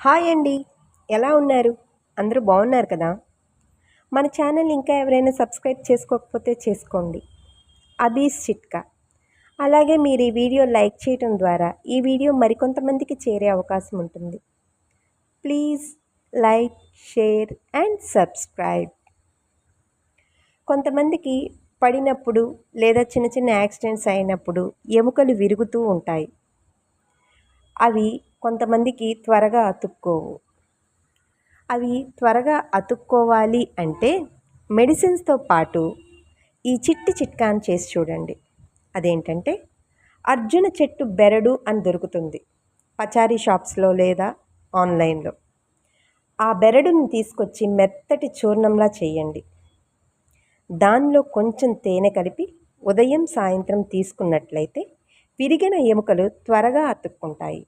Hi అండి. ఎలా ఉన్నారు? అందరూ బాగున్నారు కదా? మన ఛానల్ ఇంకా ఎవరైనా సబ్స్క్రైబ్ చేసుకోకపోతే చేసుకోండి. అబీస్ చిట్కా. అలాగే మీరు ఈ వీడియో లైక్ చేయడం ద్వారా ఈ వీడియో మరికొంతమందికి చేరే అవకాశం ఉంటుంది. Please like share and subscribe. కొంతమందికి పడినప్పుడు లేదా చిన్న చిన్న యాక్సిడెంట్స్ అయినప్పుడు ఎముకలు విరుగుతూ ఉంటాయి. అవి కొంతమందికి త్వరగా అతుక్కోవు. అవి త్వరగా అతుక్కోవాలి అంటే మెడిసిన్స్తో పాటు ఈ చిట్టి చిట్కాను చేసి చూడండి. అదేంటంటే అర్జున చెట్టు బెరడు అని దొరుకుతుంది. పచారీ షాప్స్లో లేదా ఆన్లైన్లో. ఆ బెరడుని తీసుకొచ్చి మెత్తటి చూర్ణంలా చేయండి. దానిలో కొంచెం తేనె కలిపి ఉదయం సాయంత్రం తీసుకున్నట్లయితే విరిగిన ఎముకలు త్వరగా అతుక్కుంటాయి.